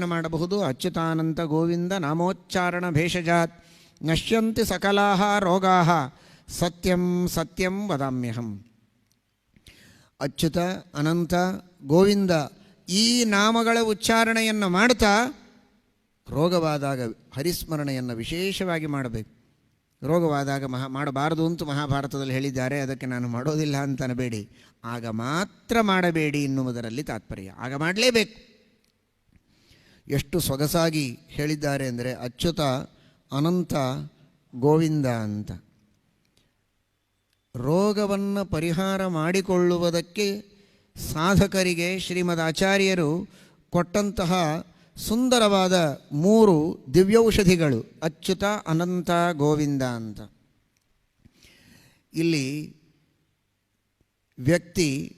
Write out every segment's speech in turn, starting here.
ಮಾಡಬಹುದು. ಅಚ್ಯುತಾನಂತ ಗೋವಿಂದ ನಾಮೋಚ್ಚಾರಣ ಭೇಷಜಾತ್. ನಶ್ಯಂತಿ ಸಕಲಾಹ ರೋಗಾಹ. ಸತ್ಯಂ ಸತ್ಯಂ ವದಾಮ್ಯಹಂ. ಅಚ್ಯುತ, ಅನಂತ, ಗೋವಿಂದ ಈ ನಾಮಗಳ ಉಚ್ಚಾರಣೆಯನ್ನು ಮಾಡ್ತಾ ರೋಗವಾದಾಗ ಹರಿಸ್ಮರಣೆಯನ್ನು ವಿಶೇಷವಾಗಿ ಮಾಡಬೇಕು. ರೋಗವಾದಾಗ ಮಹಾ ಮಾಡಬಾರದು ಅಂತೂ ಮಹಾಭಾರತದಲ್ಲಿ ಹೇಳಿದ್ದಾರೆ. ಅದಕ್ಕೆ ನಾನು ಮಾಡೋದಿಲ್ಲ ಅಂತನಬೇಡಿ ಆಗ ಮಾತ್ರ ಮಾಡಬೇಡಿ ಎನ್ನುವುದರಲ್ಲಿ ತಾತ್ಪರ್ಯ. ಆಗ ಮಾಡಲೇಬೇಕು. ಎಷ್ಟು ಸೊಗಸಾಗಿ ಹೇಳಿದ್ದಾರೆ ಅಂದರೆ ಅಚ್ಯುತ, ಅನಂತ, ಗೋವಿಂದ ಅಂತ. ರೋಗವನ್ನು ಪರಿಹಾರ ಮಾಡಿಕೊಳ್ಳುವುದಕ್ಕೆ ಸಾಧಕರಿಗೆ ಶ್ರೀಮದ್ ಆಚಾರ್ಯರು ಕೊಟ್ಟಂತಹ ಸುಂದರವಾದ ಮೂರು ದಿವ್ಯೌಷಧಿಗಳು, ಅಚ್ಯುತ, ಅನಂತ, ಗೋವಿಂದ ಅಂತ. ಇಲ್ಲಿ ವ್ಯಕ್ತಿ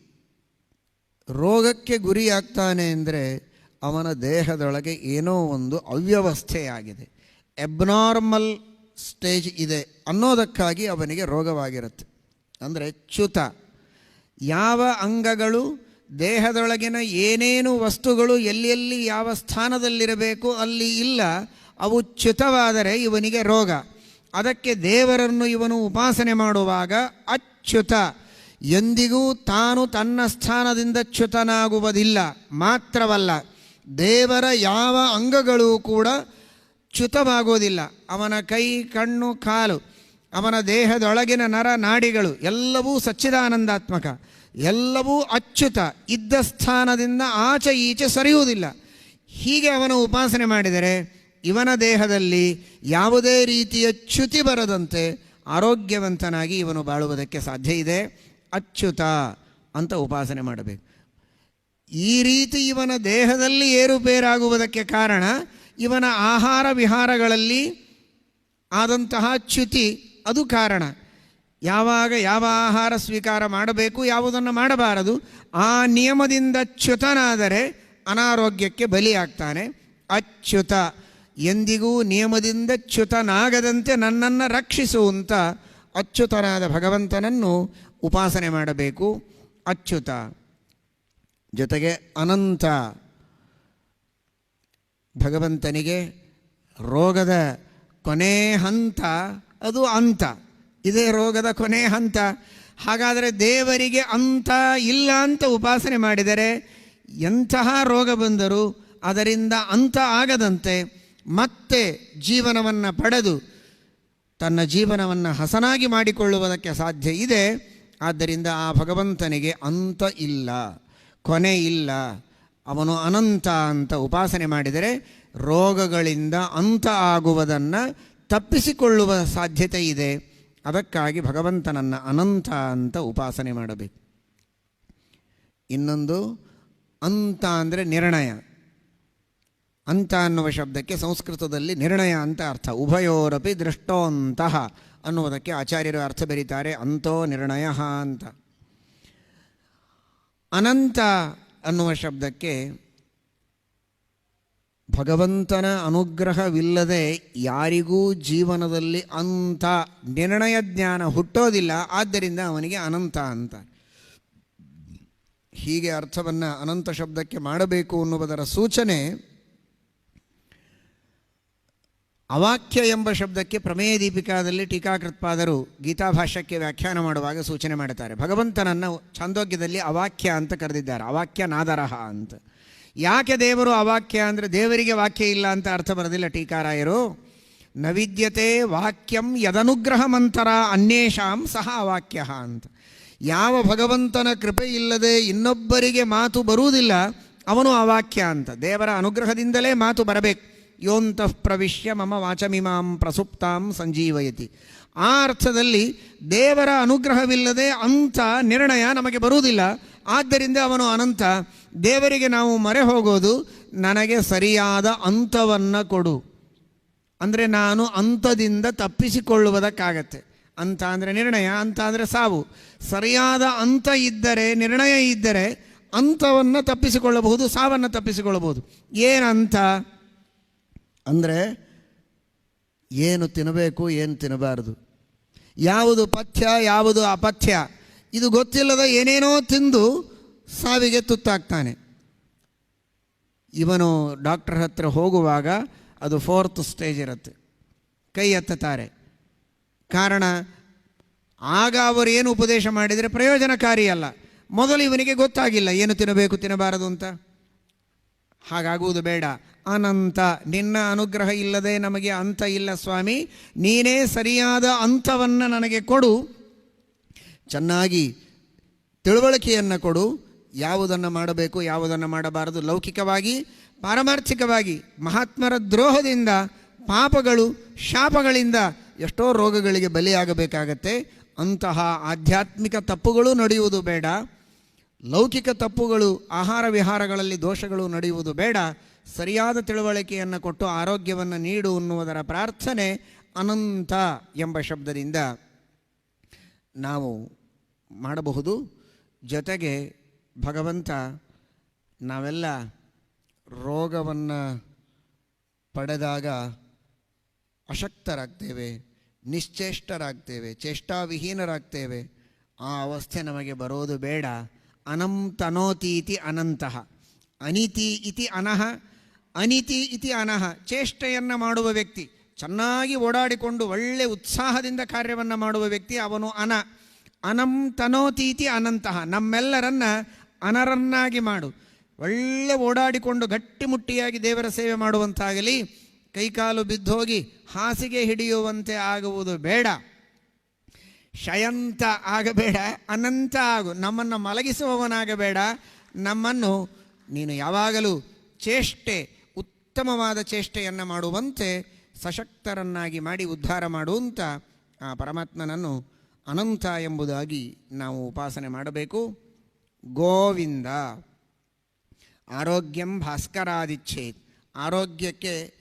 ರೋಗಕ್ಕೆ ಗುರಿಯಾಗ್ತಾನೆ ಅಂದರೆ ಅವನ ದೇಹದೊಳಗೆ ಏನೋ ಒಂದು ಅವ್ಯವಸ್ಥೆಯಾಗಿದೆ. ಎಬ್ನಾರ್ಮಲ್ ಸ್ಟೇಜ್ ಇದೆ ಅನ್ನೋದಕ್ಕಾಗಿ ಅವನಿಗೆ ರೋಗವಾಗಿರುತ್ತೆ. ಅಂದರೆ ಚ್ಯುತ. ಯಾವ ಅಂಗಗಳು, ದೇಹದೊಳಗಿನ ಏನೇನು ವಸ್ತುಗಳು ಎಲ್ಲೆಲ್ಲಿ ಯಾವ ಸ್ಥಾನದಲ್ಲಿರಬೇಕು ಅಲ್ಲಿ ಇಲ್ಲ, ಅವು ಚ್ಯುತವಾದರೆ ಇವನಿಗೆ ರೋಗ. ಅದಕ್ಕೆ ದೇವರನ್ನು ಇವನು ಉಪಾಸನೆ ಮಾಡುವಾಗ ಅಚ್ಯುತ. ಎಂದಿಗೂ ತಾನು ತನ್ನ ಸ್ಥಾನದಿಂದ ಚ್ಯುತನಾಗುವುದಿಲ್ಲ. ಮಾತ್ರವಲ್ಲ ದೇವರ ಯಾವ ಅಂಗಗಳು ಕೂಡ ಚ್ಯುತವಾಗೋದಿಲ್ಲ. ಅವನ ಕೈ, ಕಣ್ಣು, ಕಾಲು, ಅವನ ದೇಹದೊಳಗಿನ ನರ ನಾಡಿಗಳು ಎಲ್ಲವೂ ಸಚ್ಚಿದಾನಂದಾತ್ಮಕ, ಎಲ್ಲವೂ ಅಚ್ಯುತ, ಇದ್ದ ಸ್ಥಾನದಿಂದ ಆಚೆ ಈಚೆ ಸರಿಯುವುದಿಲ್ಲ. ಹೀಗೆ ಅವನು ಉಪಾಸನೆ ಮಾಡಿದರೆ ಇವನ ದೇಹದಲ್ಲಿ ಯಾವುದೇ ರೀತಿಯ ಚ್ಯುತಿ ಬರದಂತೆ ಆರೋಗ್ಯವಂತನಾಗಿ ಇವನು ಬಾಳುವುದಕ್ಕೆ ಸಾಧ್ಯ ಇದೆ. ಅಚ್ಯುತ ಅಂತ ಉಪಾಸನೆ ಮಾಡಬೇಕು. ಈ ರೀತಿ ಇವನ ದೇಹದಲ್ಲಿ ಏರುಪೇರಾಗುವುದಕ್ಕೆ ಕಾರಣ ಇವನ ಆಹಾರ ವಿಹಾರಗಳಲ್ಲಿ ಆದಂತಹ ಚ್ಯುತಿ, ಅದು ಕಾರಣ. ಯಾವಾಗ ಯಾವ ಆಹಾರ ಸ್ವೀಕಾರ ಮಾಡಬೇಕು ಯಾವುದನ್ನು ಮಾಡಬಾರದು, ಆ ನಿಯಮದಿಂದ ಚ್ಯುತನಾದರೆ ಅನಾರೋಗ್ಯಕ್ಕೆ ಬಲಿಯಾಗ್ತಾನೆ. ಅಚ್ಯುತ. ಎಂದಿಗೂ ನಿಯಮದಿಂದ ಚ್ಯುತನಾಗದಂತೆ ನನ್ನನ್ನು ರಕ್ಷಿಸುವಂತ ಅಚ್ಯುತನಾದ ಭಗವಂತನನ್ನು ಉಪಾಸನೆ ಮಾಡಬೇಕು. ಅಚ್ಯುತ. ಜೊತೆಗೆ ಅನಂತ ಭಗವಂತನಿಗೆ ರೋಗದ ಕೊನೆ ಹಂತ ಅದು ಅಂತ. ಇದೇ ರೋಗದ ಕೊನೆ ಹಂತ. ಹಾಗಾದರೆ ದೇವರಿಗೆ ಅಂತ ಇಲ್ಲ ಅಂತ ಉಪಾಸನೆ ಮಾಡಿದರೆ ಎಂತಹ ರೋಗ ಬಂದರೂ ಅದರಿಂದ ಅಂತ ಆಗದಂತೆ ಮತ್ತೆ ಜೀವನವನ್ನು ಪಡೆದು ತನ್ನ ಜೀವನವನ್ನು ಹಸನಾಗಿ ಮಾಡಿಕೊಳ್ಳುವುದಕ್ಕೆ ಸಾಧ್ಯ ಇದೆ. ಆದ್ದರಿಂದ ಆ ಭಗವಂತನಿಗೆ ಅಂತ ಇಲ್ಲ. ಕೊನೆ ಇಲ್ಲ. ಅವನು ಅನಂತ ಅಂತ ಉಪಾಸನೆ ಮಾಡಿದರೆ ರೋಗಗಳಿಂದ ಅಂತ ಆಗುವುದನ್ನು ತಪ್ಪಿಸಿಕೊಳ್ಳುವ ಸಾಧ್ಯತೆ ಇದೆ. ಅದಕ್ಕಾಗಿ ಭಗವಂತನನ್ನು ಅನಂತ ಅಂತ ಉಪಾಸನೆ ಮಾಡಬೇಕು. ಇನ್ನೊಂದು, ಅಂತ ಅಂದರೆ ನಿರ್ಣಯ. ಅಂತ ಅನ್ನುವ ಶಬ್ದಕ್ಕೆ ಸಂಸ್ಕೃತದಲ್ಲಿ ನಿರ್ಣಯ ಅಂತ ಅರ್ಥ. ಉಭಯೋರಪಿ ದೃಷ್ಟೋಂತಹ ಅನ್ನುವುದಕ್ಕೆ ಆಚಾರ್ಯರು ಅರ್ಥ ಬರೀತಾರೆ. ಅಂತೋ ನಿರ್ಣಯ ಅಂತ. ಅನಂತ ಅನ್ನುವ ಶಬ್ದಕ್ಕೆ ಭಗವಂತನ ಅನುಗ್ರಹವಿಲ್ಲದೆ ಯಾರಿಗೂ ಜೀವನದಲ್ಲಿ ಅಂತ ನಿರ್ಣಯ ಜ್ಞಾನ ಹುಟ್ಟೋದಿಲ್ಲ. ಆದ್ದರಿಂದ ಅವನಿಗೆ ಅನಂತ ಅಂತ. ಹೀಗೆ ಅರ್ಥವನ್ನು ಅನಂತ ಶಬ್ದಕ್ಕೆ ಮಾಡಬೇಕು ಅನ್ನುವುದರ ಸೂಚನೆ ಅವಾಕ್ಯ ಎಂಬ ಶಬ್ದಕ್ಕೆ ಪ್ರಮೇಯ ದೀಪಿಕಾದಲ್ಲಿ ಟೀಕಾಕೃತ್ಪಾದರು ಗೀತಾಭಾಷ್ಯಕ್ಕೆ ವ್ಯಾಖ್ಯಾನ ಮಾಡುವಾಗ ಸೂಚನೆ ಮಾಡುತ್ತಾರೆ. ಭಗವಂತನನ್ನು ಛಾಂದೋಗ್ಯದಲ್ಲಿ ಅವಾಕ್ಯ ಅಂತ ಕರೆದಿದ್ದಾರೆ. ಅವಾಕ್ಯ ನಾದರಹ ಅಂತ. ಯಾಕೆ ದೇವರು ಅವಾಕ್ಯ ಅಂದರೆ ದೇವರಿಗೆ ವಾಕ್ಯ ಇಲ್ಲ ಅಂತ ಅರ್ಥ ಬರೋದಿಲ್ಲ ಟೀಕಾರಾಯರು? ನವಿದ್ಯತೆ ವಾಕ್ಯಂ ಯದನುಗ್ರಹ ಮಂತರ ಅನ್ಯೇಷಾಂ ಸಹ ಅವಾಕ್ಯ ಅಂತ. ಯಾವ ಭಗವಂತನ ಕೃಪೆ ಇಲ್ಲದೆ ಇನ್ನೊಬ್ಬರಿಗೆ ಮಾತು ಬರುವುದಿಲ್ಲ ಅವನು ಅವಾಕ್ಯ ಅಂತ. ದೇವರ ಅನುಗ್ರಹದಿಂದಲೇ ಮಾತು ಬರಬೇಕು. ಯೋಂತಃ ಪ್ರವಿಶ್ಯ ಮಮ ವಾಚಮಿಮಾಂ ಪ್ರಸುಪ್ತಾಂ ಸಂಜೀವಯತಿ. ಆ ಅರ್ಥದಲ್ಲಿ ದೇವರ ಅನುಗ್ರಹವಿಲ್ಲದೆ ಅಂಥ ನಿರ್ಣಯ ನಮಗೆ ಬರುವುದಿಲ್ಲ. ಆದ್ದರಿಂದ ಅವನು ಅನಂತ, ದೇವರಿಗೆ ನಾವು ಮರೆ ಹೋಗೋದು, ನನಗೆ ಸರಿಯಾದ ಅಂತವನ್ನು ಕೊಡು. ಅಂದರೆ ನಾನು ಅಂತದಿಂದ ತಪ್ಪಿಸಿಕೊಳ್ಳುವುದಕ್ಕಾಗತ್ತೆ. ಅಂತ ಅಂದರೆ ನಿರ್ಣಯ ಅಂತ ಅಂದರೆ ಸಾವು. ಸರಿಯಾದ ಅಂತ ಇದ್ದರೆ, ನಿರ್ಣಯ ಇದ್ದರೆ ಅಂತವನ್ನು ತಪ್ಪಿಸಿಕೊಳ್ಳಬಹುದು, ಸಾವನ್ನು ತಪ್ಪಿಸಿಕೊಳ್ಳಬಹುದು. ಏನಂತ ಅಂದರೆ ಏನು ತಿನ್ನಬೇಕು, ಏನು ತಿನ್ನಬಾರದು. ಯಾವುದು ಪಥ್ಯ, ಯಾವುದು ಅಪಥ್ಯ, ಇದು ಗೊತ್ತಿಲ್ಲದ ಏನೇನೋ ತಿಂದು ಸಾವಿಗೆ ತುತ್ತಾಗ್ತಾನೆ. ಇವನು ಡಾಕ್ಟರ್ ಹತ್ತಿರ ಹೋಗುವಾಗ ಅದು ಫೋರ್ತ್ ಸ್ಟೇಜ್ ಇರುತ್ತೆ. ಕೈ ಎತ್ತುತ್ತಾರೆ. ಕಾರಣ, ಆಗ ಅವರು ಏನು ಉಪದೇಶ ಮಾಡಿದರೆ ಪ್ರಯೋಜನಕಾರಿ ಅಲ್ಲ. ಮೊದಲು ಇವನಿಗೆ ಗೊತ್ತಾಗಿಲ್ಲ, ಏನು ತಿನ್ನಬೇಕು, ತಿನ್ನಬಾರದು ಅಂತ. ಹಾಗಾಗುವುದು ಬೇಡ. ಅನಂತ. ನಿನ್ನ ಅನುಗ್ರಹ ಇಲ್ಲದೆ ನಮಗೆ ಅಂತ ಇಲ್ಲ ಸ್ವಾಮಿ. ನೀನೇ ಸರಿಯಾದ ಅಂತವನ್ನು ನನಗೆ ಕೊಡು. ಚೆನ್ನಾಗಿ ತಿಳುವಳಿಕೆಯನ್ನು ಕೊಡು. ಯಾವುದನ್ನು ಮಾಡಬೇಕು, ಯಾವುದನ್ನು ಮಾಡಬಾರದು. ಲೌಕಿಕವಾಗಿ, ಪಾರಮಾರ್ಥಿಕವಾಗಿ, ಮಹಾತ್ಮರ ದ್ರೋಹದಿಂದ, ಪಾಪಗಳು, ಶಾಪಗಳಿಂದ ಎಷ್ಟೋ ರೋಗಗಳಿಗೆ ಬಲಿಯಾಗಬೇಕಾಗತ್ತೆ. ಅಂತಹ ಆಧ್ಯಾತ್ಮಿಕ ತಪ್ಪುಗಳು ನಡೆಯುವುದು ಬೇಡ. ಲೌಕಿಕ ತಪ್ಪುಗಳು, ಆಹಾರ ವಿಹಾರಗಳಲ್ಲಿ ದೋಷಗಳು ನಡೆಯುವುದು ಬೇಡ. ಸರಿಯಾದ ತಿಳುವಳಿಕೆಯನ್ನು ಕೊಟ್ಟು ಆರೋಗ್ಯವನ್ನು ನೀಡು ಅನ್ನುವುದರ ಪ್ರಾರ್ಥನೆ ಅನಂತ ಎಂಬ ಶಬ್ದದಿಂದ ನಾವು ಮಾಡಬಹುದು. ಜೊತೆಗೆ ಭಗವಂತ ನಾವೆಲ್ಲ ರೋಗವನ್ನು ಪಡೆದಾಗ ಅಶಕ್ತರಾಗ್ತೇವೆ, ನಿಶ್ಚೇಷ್ಟರಾಗ್ತೇವೆ, ಚೇಷ್ಟಾವಿಹೀನರಾಗ್ತೇವೆ. ಆ ಅವಸ್ಥೆ ನಮಗೆ ಬರೋದು ಬೇಡ. ಅನಂತನೋತೀತಿ ಅನಂತಃ. ಅನಿತಿ ಇತಿ ಅನಹ. ಅನಿತಿ ಇತಿ ಅನಹ, ಚೇಷ್ಟೆಯನ್ನು ಮಾಡುವ ವ್ಯಕ್ತಿ, ಚೆನ್ನಾಗಿ ಓಡಾಡಿಕೊಂಡು ಒಳ್ಳೆ ಉತ್ಸಾಹದಿಂದ ಕಾರ್ಯವನ್ನು ಮಾಡುವ ವ್ಯಕ್ತಿ ಅವನು ಅನ. ಅನಂ ತನೋತೀತಿ ಅನಂತಹ ನಮ್ಮೆಲ್ಲರನ್ನ ಅನರನ್ನಾಗಿ ಮಾಡು. ಒಳ್ಳೆ ಓಡಾಡಿಕೊಂಡು ಗಟ್ಟಿಮುಟ್ಟಿಯಾಗಿ ದೇವರ ಸೇವೆ ಮಾಡುವಂತಾಗಲಿ, ಕೈಕಾಲು ಬಿದ್ದೋಗಿ ಹಾಸಿಗೆ ಹಿಡಿಯುವಂತೆ ಆಗುವುದು ಬೇಡ. ಶಯಂತ ಆಗಬೇಡ, ಅನಂತ ಆಗು, ನಮ್ಮನ್ನು ಮಲಗಿಸುವವನಾಗಬೇಡ. ನಮ್ಮನ್ನು ನೀನು ಯಾವಾಗಲೂ ಚೇಷ್ಟೆ ಉತ್ತಮವಾದ ಚೇಷ್ಟೆಯನ್ನು ಮಾಡುವಂತೆ ಸಶಕ್ತರನ್ನಾಗಿ ಮಾಡಿ ಉದ್ಧಾರ ಮಾಡುವಂಥ ಆ ಪರಮಾತ್ಮನನ್ನು ಅನಂತ ಎಂಬುದಾಗಿ ನಾವು ಉಪಾಸನೆ ಮಾಡಬೇಕು. ಗೋವಿಂದ. ಆರೋಗ್ಯಂ ಭಾಸ್ಕರಾದಿಚ್ಛೇದ್ ಆರೋಗ್ಯಕ್ಕೆ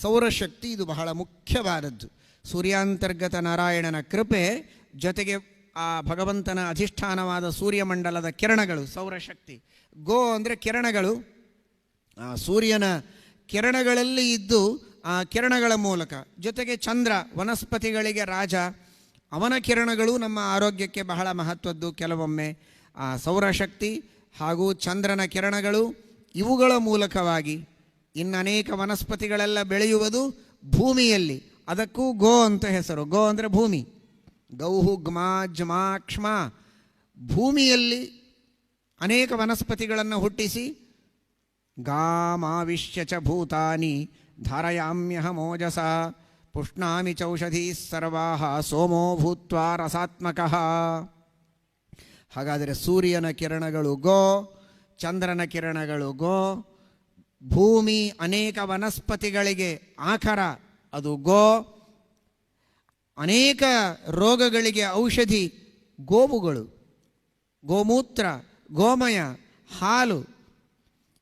ಸೌರಶಕ್ತಿ ಇದು ಬಹಳ ಮುಖ್ಯವಾದದ್ದು. ಸೂರ್ಯಾಂತರ್ಗತ ನಾರಾಯಣನ ಕೃಪೆ ಜೊತೆಗೆ ಆ ಭಗವಂತನ ಅಧಿಷ್ಠಾನವಾದ ಸೂರ್ಯಮಂಡಲದ ಕಿರಣಗಳು ಸೌರಶಕ್ತಿ. ಗೋ ಅಂದರೆ ಕಿರಣಗಳು. ಆ ಸೂರ್ಯನ ಕಿರಣಗಳಲ್ಲಿ ಇದ್ದು ಆ ಕಿರಣಗಳ ಮೂಲಕ, ಜೊತೆಗೆ ಚಂದ್ರ ವನಸ್ಪತಿಗಳಿಗೆ ರಾಜ, ಅವನ ಕಿರಣಗಳು ನಮ್ಮ ಆರೋಗ್ಯಕ್ಕೆ ಬಹಳ ಮಹತ್ವದ್ದು. ಕೆಲವೊಮ್ಮೆ ಆ ಸೌರಶಕ್ತಿ ಹಾಗೂ ಚಂದ್ರನ ಕಿರಣಗಳು ಇವುಗಳ ಮೂಲಕವಾಗಿ ಇನ್ನು ಅನೇಕ ವನಸ್ಪತಿಗಳೆಲ್ಲ ಬೆಳೆಯುವುದು ಭೂಮಿಯಲ್ಲಿ. ಅದಕ್ಕೂ ಗೋ ಅಂತ ಹೆಸರು. ಗೋ ಅಂದರೆ ಭೂಮಿ. ಗೌಹು ಗ್ಮಾ ಜ್ಮಾ ಕ್ಷ್ಮ. ಭೂಮಿಯಲ್ಲಿ ಅನೇಕ ವನಸ್ಪತಿಗಳನ್ನು ಹುಟ್ಟಿಸಿ ಗಾಮಾವಿಶ್ಯ ಚ ಭೂತಾನಿ ಧಾರಯಾಮ್ಯಹ ಮೋಜಸ ಪುಷ್ಣಾಮಿ ಚೌಷಧೀ ಸರ್ವಾ ಸೋಮೋ ಭೂತ್ವಾ ರಸಾತ್ಮಕಃ. ಹಾಗಾದರೆ ಸೂರ್ಯನ ಕಿರಣಗಳು ಗೋ, ಚಂದ್ರನ ಕಿರಣಗಳು ಗೋ, ಭೂಮಿ ಅನೇಕ ವನಸ್ಪತಿಗಳಿಗೆ ಆಖರ ಅದು ಗೋ. ಅನೇಕ ರೋಗಗಳಿಗೆ ಔಷಧಿ ಗೋವುಗಳು, ಗೋಮೂತ್ರ, ಗೋಮಯ, ಹಾಲು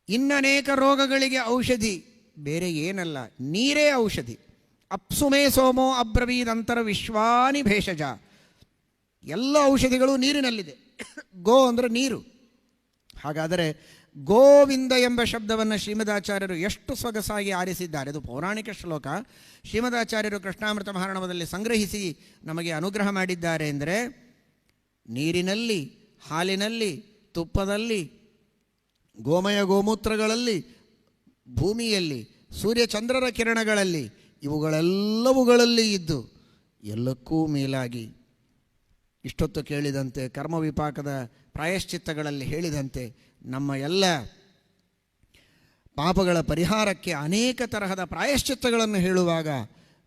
ಇನ್ನನೇಕ ರೋಗಗಳಿಗೆ ಔಷಧಿ. ಬೇರೆ ಏನಲ್ಲ, ನೀರೇ ಔಷಧಿ. ಅಪ್ಸುಮೇ ಸೋಮೋ ಅಬ್ರವೀದಂತರ ವಿಶ್ವಾನಿ ಭೇಷಜ. ಎಲ್ಲ ಔಷಧಿಗಳು ನೀರಿನಲ್ಲಿದೆ. ಗೋ ಅಂದರೆ ನೀರು. ಹಾಗಾದರೆ ಗೋವಿಂದ ಎಂಬ ಶಬ್ದವನ್ನು ಶ್ರೀಮದಾಚಾರ್ಯರು ಎಷ್ಟು ಸೊಗಸಾಗಿ ಆರಿಸಿದ್ದಾರೆ. ಅದು ಪೌರಾಣಿಕ ಶ್ಲೋಕ. ಶ್ರೀಮದಾಚಾರ್ಯರು ಕೃಷ್ಣಾಮೃತ ಮಹಾರಣವದಲ್ಲಿ ಸಂಗ್ರಹಿಸಿ ನಮಗೆ ಅನುಗ್ರಹ ಮಾಡಿದ್ದಾರೆ. ಅಂದರೆ ನೀರಿನಲ್ಲಿ, ಹಾಲಿನಲ್ಲಿ, ತುಪ್ಪದಲ್ಲಿ ಗೋಮಯ ಗೋಮೂತ್ರಗಳಲ್ಲಿ, ಭೂಮಿಯಲ್ಲಿ ಸೂರ್ಯಚಂದ್ರರ ಕಿರಣಗಳಲ್ಲಿ, ಇವುಗಳೆಲ್ಲವುಗಳಲ್ಲಿ ಇದ್ದು ಎಲ್ಲಕ್ಕೂ ಮೇಲಾಗಿ ಇಷ್ಟೊತ್ತು ಕೇಳಿದಂತೆ, ಕರ್ಮ ವಿಪಾಕದ ಪ್ರಾಯಶ್ಚಿತ್ತಗಳಲ್ಲಿ ಹೇಳಿದಂತೆ, ನಮ್ಮ ಎಲ್ಲ ಪಾಪಗಳ ಪರಿಹಾರಕ್ಕೆ ಅನೇಕ ತರಹದ ಪ್ರಾಯಶ್ಚಿತ್ತಗಳನ್ನು ಹೇಳುವಾಗ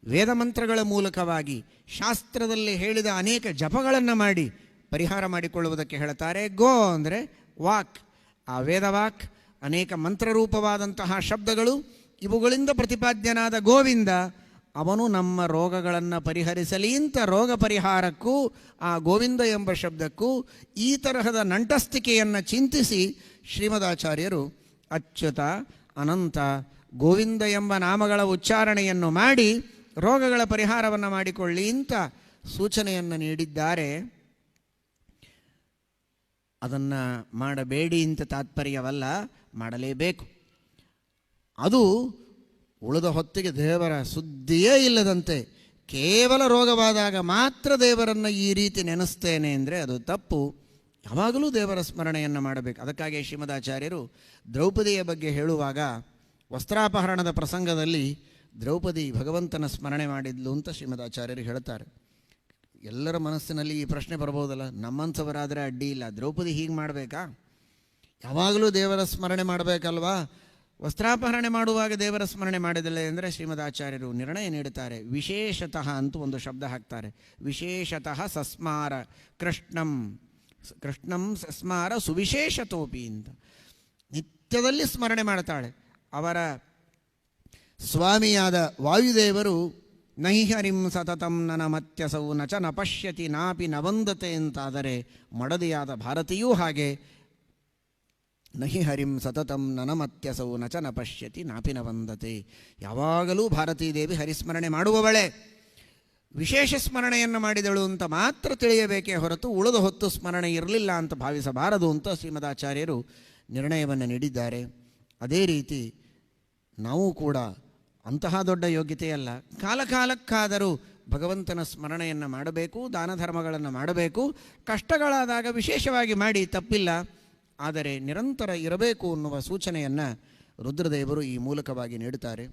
ವೇದ ಮಂತ್ರಗಳ ಮೂಲಕವಾಗಿ, ಶಾಸ್ತ್ರದಲ್ಲಿ ಹೇಳಿದ ಅನೇಕ ಜಪಗಳನ್ನು ಮಾಡಿ ಪರಿಹಾರ ಮಾಡಿಕೊಳ್ಳುವುದಕ್ಕೆ ಹೇಳ್ತಾರೆ. ಗೋ ಅಂದರೆ ವಾಕ್. ಆ ವೇದವಾಕ್ ಅನೇಕ ಮಂತ್ರರೂಪವಾದಂತಹ ಶಬ್ದಗಳು ಇವುಗಳಿಂದ ಪ್ರತಿಪಾದ್ಯನಾದ ಗೋವಿಂದ, ಅವನು ನಮ್ಮ ರೋಗಗಳನ್ನು ಪರಿಹರಿಸಲಿ ಇಂಥ ರೋಗ ಪರಿಹಾರಕ್ಕೂ, ಆ ಗೋವಿಂದ ಎಂಬ ಶಬ್ದಕ್ಕೂ ಈ ತರಹದ ನಂಟಸ್ತಿಕೆಯನ್ನು ಚಿಂತಿಸಿ ಶ್ರೀಮದಾಚಾರ್ಯರು ಅಚ್ಯುತ, ಅನಂತ, ಗೋವಿಂದ ಎಂಬ ನಾಮಗಳ ಉಚ್ಚಾರಣೆಯನ್ನು ಮಾಡಿ ರೋಗಗಳ ಪರಿಹಾರವನ್ನು ಮಾಡಿಕೊಳ್ಳಿ ಅಂತ ಸೂಚನೆಯನ್ನು ನೀಡಿದ್ದಾರೆ. ಅದನ್ನು ಮಾಡಬೇಡಿ ಅಂತ ತಾತ್ಪರ್ಯವಲ್ಲ, ಮಾಡಲೇಬೇಕು. ಅದು ಉಳಿದ ಹೊತ್ತಿಗೆ ದೇವರ ಸುದ್ದಿಯೇ ಇಲ್ಲದಂತೆ ಕೇವಲ ರೋಗವಾದಾಗ ಮಾತ್ರ ದೇವರನ್ನು ಈ ರೀತಿ ನೆನೆಸ್ತೇನೆ ಅಂದರೆ ಅದು ತಪ್ಪು. ಯಾವಾಗಲೂ ದೇವರ ಸ್ಮರಣೆಯನ್ನು ಮಾಡಬೇಕು. ಅದಕ್ಕಾಗಿ ಶ್ರೀಮದಾಚಾರ್ಯರು ದ್ರೌಪದಿಯ ಬಗ್ಗೆ ಹೇಳುವಾಗ ವಸ್ತ್ರಾಪಹರಣದ ಪ್ರಸಂಗದಲ್ಲಿ ದ್ರೌಪದಿ ಭಗವಂತನ ಸ್ಮರಣೆ ಮಾಡಿದ್ಲು ಅಂತ ಶ್ರೀಮದಾಚಾರ್ಯರು ಹೇಳ್ತಾರೆ. ಎಲ್ಲರ ಮನಸ್ಸಿನಲ್ಲಿ ಈ ಪ್ರಶ್ನೆ ಬರ್ಬೋದಲ್ಲ? ನಮ್ಮಂಥವರಾದರೆ ಅಡ್ಡಿ ಇಲ್ಲ. ದ್ರೌಪದಿ ಹೀಗೆ ಮಾಡಬೇಕಾ? ಯಾವಾಗಲೂ ದೇವರ ಸ್ಮರಣೆ ಮಾಡಬೇಕಲ್ವಾ? ವಸ್ತ್ರಾಪಹರಣೆ ಮಾಡುವಾಗ ದೇವರ ಸ್ಮರಣೆ ಮಾಡಿದಲ್ಲ ಅಂದರೆ ಶ್ರೀಮದ್ ಆಚಾರ್ಯರು ನಿರ್ಣಯ ನೀಡುತ್ತಾರೆ. ವಿಶೇಷತಃ ಅಂತ ಒಂದು ಶಬ್ದ ಹಾಕ್ತಾರೆ. ವಿಶೇಷತಃ ಸಸ್ಮಾರ ಕೃಷ್ಣಂ. ಕೃಷ್ಣಂ ಸಸ್ಮಾರ ಸುವಿಶೇಷತೋಪಿ ಅಂತ. ನಿತ್ಯದಲ್ಲಿ ಸ್ಮರಣೆ ಮಾಡ್ತಾಳೆ. ಅವರ ಸ್ವಾಮಿಯಾದ ವಾಯುದೇವರು ನಹಿ ಹರಿಂ ಸತತಂ ನನ ಮತ್ಯಸೌ ನ ಚ ನ ಪಶ್ಯತಿ ನಾಪಿ ನ ವಂದತೆ ಅಂತಾದರೆ ಮಡದಿಯಾದ ಭಾರತೀಯೂ ಹಾಗೆ. ನಹಿ ಹರಿಂ ಸತತಂ ನನಮತ್ಯಸೌ ನ ಚ ನ ಪಶ್ಯತಿ ನಾಪಿ ನ ವಂದತೆ ಯಾವಾಗಲೂ ಭಾರತೀ ದೇವಿ ಹರಿಸ್ಮರಣೆ ಮಾಡುವವಳೆ. ವಿಶೇಷ ಸ್ಮರಣೆಯನ್ನು ಮಾಡಿದಳು ಅಂತ ಮಾತ್ರ ತಿಳಿಯಬೇಕೇ ಹೊರತು ಉಳಿದ ಹೊತ್ತು ಸ್ಮರಣೆ ಇರಲಿಲ್ಲ ಅಂತ ಭಾವಿಸಬಾರದು ಅಂತ ಶ್ರೀಮದಾಚಾರ್ಯರು ನಿರ್ಣಯವನ್ನು ನೀಡಿದ್ದಾರೆ. ಅದೇ ರೀತಿ ನಾವು ಕೂಡ ಅಂತಹ ದೊಡ್ಡ ಯೋಗ್ಯತೆಯಲ್ಲ. ಕಾಲಕಾಲಕ್ಕಾದರೂ ಭಗವಂತನ ಸ್ಮರಣೆಯನ್ನು ಮಾಡಬೇಕು ದಾನ ಧರ್ಮಗಳನ್ನು ಮಾಡಬೇಕು, ಕಷ್ಟಗಳಾದಾಗ ವಿಶೇಷವಾಗಿ ಮಾಡಿ ತಪ್ಪಿಲ್ಲ, ಆದರೆ ನಿರಂತರ ಇರಬೇಕು ಅನ್ನುವ ಸೂಚನೆಯನ್ನು ರುದ್ರದೇವರು ಈ ಮೂಲಕವಾಗಿ ನೀಡುತ್ತಾರೆ.